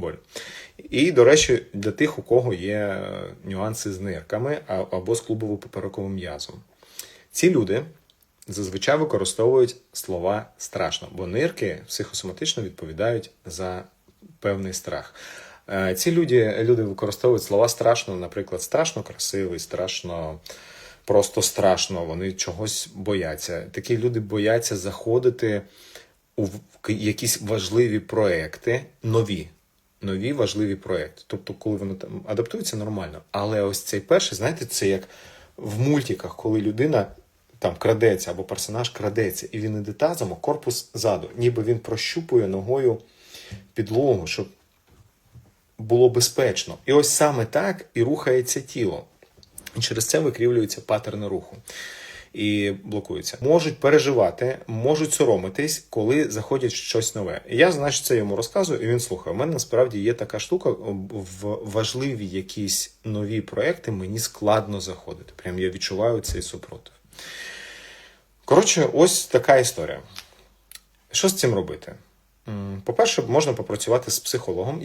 боль. І, до речі, для тих, у кого є е, нюанси з нирками або з клубово-поперековим м'язом. Ці люди зазвичай використовують слова страшно, бо нирки психосоматично відповідають за певний страх. Е, Ці люди, люди використовують слова страшно, наприклад, страшно красивий, страшно. Просто страшно, вони чогось бояться. Такі люди бояться заходити у якісь важливі проекти, нові, нові важливі проекти. Тобто, коли вони там адаптуються нормально. Але ось цей перший, знаєте, це як в мультиках, коли людина там крадеться або персонаж крадеться, і він іде тазом, а корпус ззаду, ніби він прощупує ногою підлогу, щоб було безпечно. І ось саме так і рухається тіло. І через це викрівлюються паттерни руху і блокуються. Можуть переживати, можуть соромитись, коли заходять щось нове. Я, значить, це йому розказую, і він слухає. У мене насправді є така штука, в важливі якісь нові проекти мені складно заходити. Прям я відчуваю цей супротив. Коротше, ось така історія. Що з цим робити? По-перше, можна попрацювати з психологом.